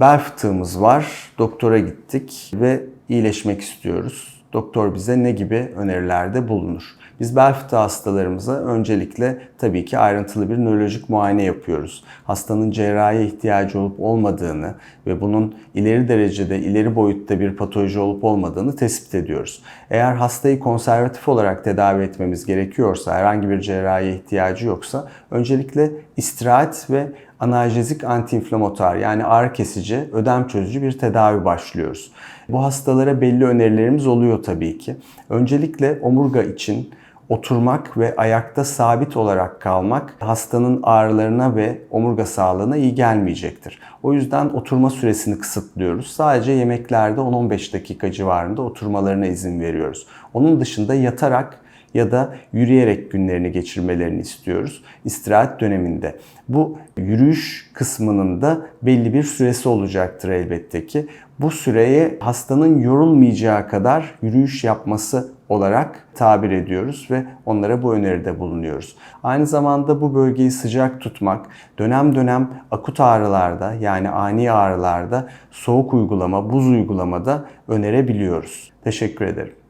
Bel fıtığımız var. Doktora gittik ve iyileşmek istiyoruz. Doktor bize ne gibi önerilerde bulunur? Biz bel fıtığı hastalarımıza öncelikle tabii ki ayrıntılı bir nörolojik muayene yapıyoruz. Hastanın cerrahiye ihtiyacı olup olmadığını ve bunun ileri derecede, ileri boyutta bir patoloji olup olmadığını tespit ediyoruz. Eğer hastayı konservatif olarak tedavi etmemiz gerekiyorsa, herhangi bir cerrahiye ihtiyacı yoksa öncelikle istirahat ve analjezik antiinflamatuar yani ağrı kesici, ödem çözücü bir tedavi başlıyoruz. Bu hastalara belli önerilerimiz oluyor tabii ki. Öncelikle omurga için oturmak ve ayakta sabit olarak kalmak hastanın ağrılarına ve omurga sağlığına iyi gelmeyecektir. O yüzden oturma süresini kısıtlıyoruz. Sadece yemeklerde 10-15 dakika civarında oturmalarına izin veriyoruz. Onun dışında yatarak ya da yürüyerek günlerini geçirmelerini istiyoruz istirahat döneminde. Bu yürüyüş kısmının da belli bir süresi olacaktır elbette ki. Bu süreye hastanın yorulmayacağı kadar yürüyüş yapması olarak tabir ediyoruz ve onlara bu öneride bulunuyoruz. Aynı zamanda bu bölgeyi sıcak tutmak, dönem dönem akut ağrılarda yani ani ağrılarda soğuk uygulama, buz uygulamada önerebiliyoruz. Teşekkür ederim.